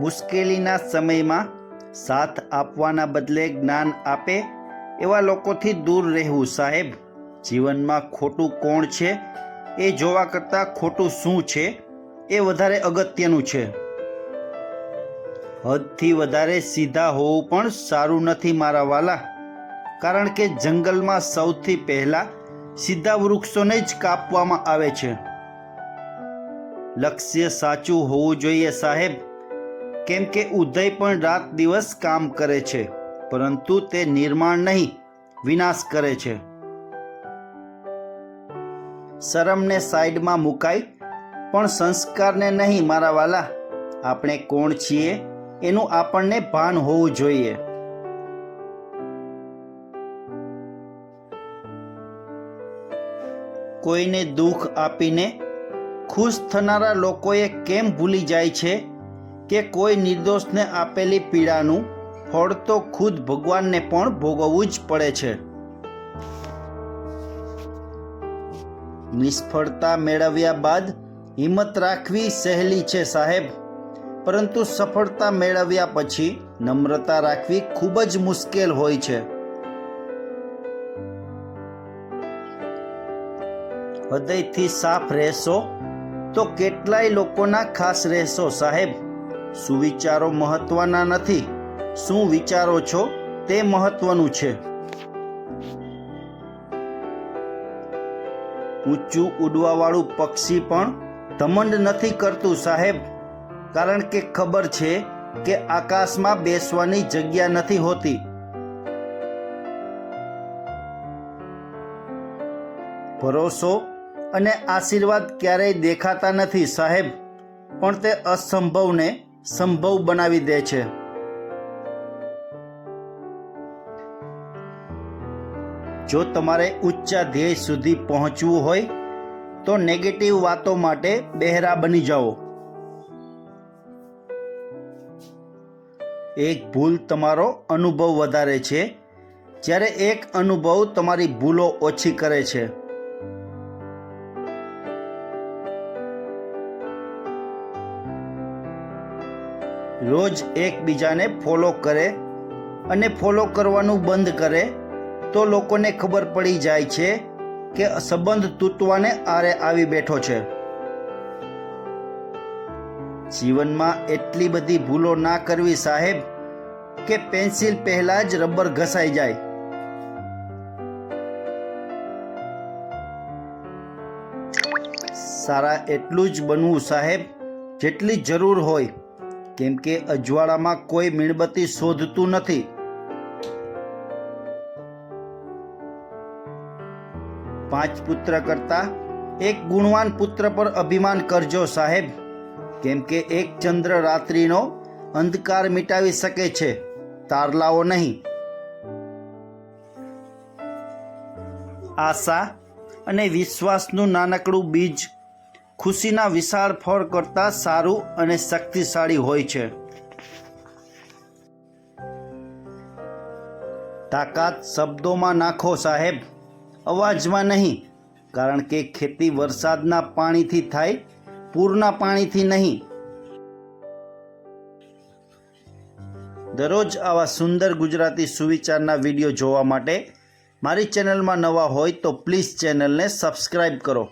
મુશ્કેલીના સમયમાં સાથ આપવાના બદલે જ્ઞાન આપે એવા લોકોથી દૂર રહેવું સાહેબ. જીવનમાં ખોટું કોણ છે? એ જોવા કરતાં ખોટું શું છે? એ વધારે અગત્યનું છે. હદથી વધારે સીધા હોવું પણ સારું નથી મારા વાલા. કારણ કે જંગલમાં સૌથી પહેલા સીધા વૃક્ષોને જ કાપવામાં આવે છે. લક્ષ્ય સાચું હોવું જોઈએ સાહેબ. કેમ કે ઉદય પણ રાત દિવસ કામ કરે છે, પરંતુ તે નિર્માણ નહીં, વિનાશ કરે છે. શરમને સાઈડમાં મુકાય પણ સંસ્કારને નહીં મારા વાલા, આપણે કોણ છીએ એનું આપણને ભાન હોવું જોઈએ. કોઈને દુઃખ આપીને ખુશ થનારા લોકોએ કેમ ભૂલી જાય છે? કે કોઈ નિર્દોષને આપેલી પીડાનું ફળ તો ખુદ ભગવાનને પણ ભોગવવું જ પડે છે. નિષ્ફળતા મેળવ્યા બાદ હિંમત રાખવી સહેલી છે સાહેબ. પરંતુ સફળતા મેળવ્યા પછી નમ્રતા રાખવી ખૂબ જ મુશ્કેલ હોય છે. હૃદયથી સાફ રહેશો તો કેટલાય લોકોના ખાસ રહેશો સાહેબ. સુવિચારો મહત્વના નથી. શું વિચારો છો? તે મહત્વનું છે. ઊંચું ઉડવાવાળું પક્ષી પણ ધમંડ નથી કરતું સાહેબ. કારણ કે ખબર છે કે આકાશમાં બેસવાની જગ્યા નથી હોતી. ભરોસો અને આશીર્વાદ ક્યારેય દેખાતા નથી સાહેબ. પણ તે અસંભવને સંભવ બનાવી દે છે. જો તમારે ઊંચા ધ્યેય સુધી પહોંચવું હોય, તો નેગેટિવ વાતો માટે બહેરા બની જાઓ. એક ભૂલ તમારો અનુભવ વધારે છે, જ્યારે એક અનુભવ તમારી ભૂલો ઓછી કરે છે. રોજ એકબીજાને ફોલો કરે અને ફોલો કરવાનું બંધ કરે, તો લોકોને ખબર પડી જાય છે કે સંબંધ તૂટવાને આરે આવી બેઠો છે. જીવનમાં એટલી બધી ભૂલો ના કરવી સાહેબ કે પેન્સિલ પહેલા જ રબર ઘસાઈ જાય. સારા એટલું જ બનવું સાહેબ જેટલી જરૂર હોય. કેમ કે અજવાળામાં કોઈ મીણબત્તી શોધતું નથી. પાંચ પુત્ર કરતા એક ગુણવાન પુત્ર પર અભિમાન કરજો સાહેબ. કેમ કે એક ચંદ્ર રાત્રિનો અંધકાર મિટાવી શકે છે. તારલાઓ નહીં. આશા અને વિશ્વાસનું નાનકડું બીજ ખુશીના વિશાળ ફળ કરતાં સારું અને શક્તિશાળી હોય છે. તાકાત શબ્દોમાં નાખો સાહેબ. અવાજમાં નહીં, કારણ કે ખેતી વરસાદના પાણીથી થાય, પૂરના પાણીથી નહીં. દરરોજ આવા સુંદર ગુજરાતી સુવિચારના વીડિયો જોવા માટે મારી ચેનલમાં નવા હોય તો પ્લીઝ ચેનલને સબસ્ક્રાઈબ કરો.